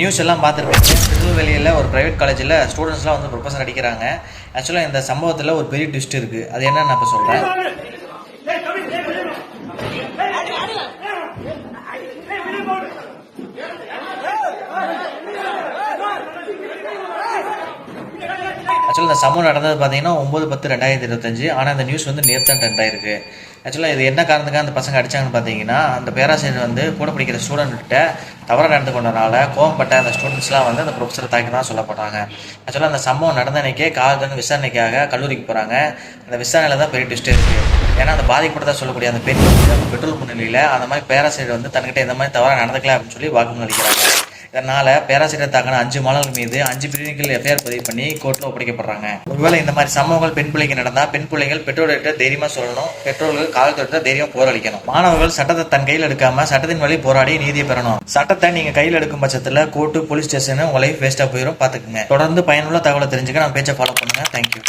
News எல்லாம் பார்த்துருப்பீங்க. திருநெல்வேலியில் ஒரு ப்ரைவேட் காலேஜில் ஸ்டூடெண்ட்ஸ்லாம் வந்து ப்ரொஃபஸர் அடிக்கிறாங்க. ஆக்சுவலாக இந்த சம்பவத்தில் ஒரு பெரிய ட்விஸ்ட் இருக்குது அது என்னன்னு நான் இப்போ சொல்கிறேன் ஆக்சுவலாக இந்த சம்பவம் நடந்தது பார்த்தீங்கன்னா ஒம்பது பத்து ரெண்டாயிரத்தி இருபத்தஞ்சு. ஆனால் இந்த நியூஸ் வந்து நேற்று தான் ட்ரெண்ட் ஆயிருக்கு. ஆக்சுவலாக இது என்ன காரணத்துக்காக அந்த பசங்க அடித்தாங்கன்னு பார்த்தீங்கன்னா அந்த பேராசிரியர் வந்து கூட படிக்கிற ஸ்டூடெண்ட்கிட்ட தவறாக நடந்து கொண்டனால கோவப்பட்ட அந்த ஸ்டூடெண்ட்ஸ்லாம் வந்து அந்த ப்ரொஃபஸரை தாக்கி தான் சொல்லப்படுறாங்க ஆக்சுவலாக அந்த சம்பவம் நடந்த அன்னைக்கே காவல்துறை விசாரணைக்காக கல்லூரிக்கு போகிறாங்க அந்த விசாரணையில் தான் பெரிய ட்விஸ்ட் இருக்குது ஏன்னா அந்த பாதிக்கப்பட்டதாக சொல்லக்கூடிய அந்த பெண் வந்து அந்த பெட்ரோல் முன்னிலையில் அந்த மாதிரி பேராசிரியர் வந்து தன்கிட்ட இந்த மாதிரி தவறாக நடந்துக்கலாம் அப்படின்னு சொல்லி வாக்குமூலம் அளிக்கிறாங்க. இதனால பேராசிரியர் தாக்கன அஞ்சு மாணவர்கள் மீது அஞ்சு பிரிவுகள் எஃப்ஐஆர் பதிவு பண்ணி கோர்ட்ல ஒப்படைக்கப்படுறாங்க. ஒருவேளை இந்த மாதிரி சம்பவங்கள் பெண் பிள்ளைக்கு நடந்தா பெண் பிள்ளைகள் பெற்றோர்கிட்ட தைரியமா சொல்லணும். பெற்றோர்கள் காவல்துறை தைரியம் போராளிக்கணும் மாணவர்கள் சட்டத்தை தன் கையில் எடுக்காம சட்டத்தின் வழி போராடி நீதியை பெறணும். சட்டத்தை நீங்க கையில் எடுக்கும் பட்சத்துல கோர்ட்டு போலீஸ் ஸ்டேஷன் உங்க லைஃப் வேஸ்டா போயிடும் பார்த்துக்குங்க தொடர்ந்து பயனுள்ள தகவலை தெரிஞ்சுக்க நம்ம பேச்சை ஃபாலோ பண்ணுங்க. தேங்க்யூ